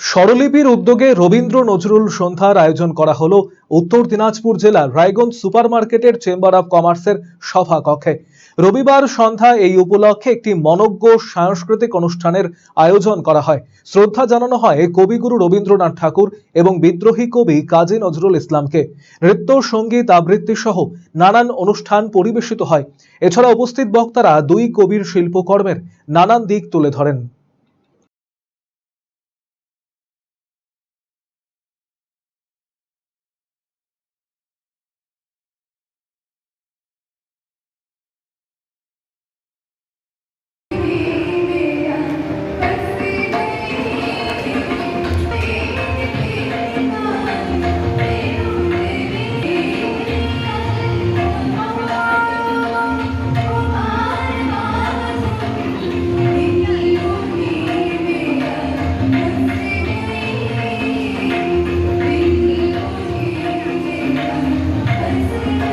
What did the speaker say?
স্বরলিপির উদ্যোগে রবীন্দ্র নজরুল সন্ধ্যার আয়োজন করা হলো উত্তর দিনাজপুর জেলার রায়গঞ্জ সুপারমার্কেটের চেম্বার অব কমার্সের সভা কক্ষে। রবিবার সন্ধ্যা এই উপলক্ষে একটি মনজ্ঞ সাংস্কৃতিক অনুষ্ঠানের আয়োজন করা হয়। শ্রদ্ধা জানানো হয় কবিগুরু রবীন্দ্রনাথ ঠাকুর এবং বিদ্রোহী কবি কাজী নজরুল ইসলামকে। নৃত্য, সংগীত, আবৃত্তি সহ নানান অনুষ্ঠান পরিবেশিত হয়। এছাড়া উপস্থিত বক্তারা দুই কবির শিল্পকর্মের নানান দিক তুলে ধরেন।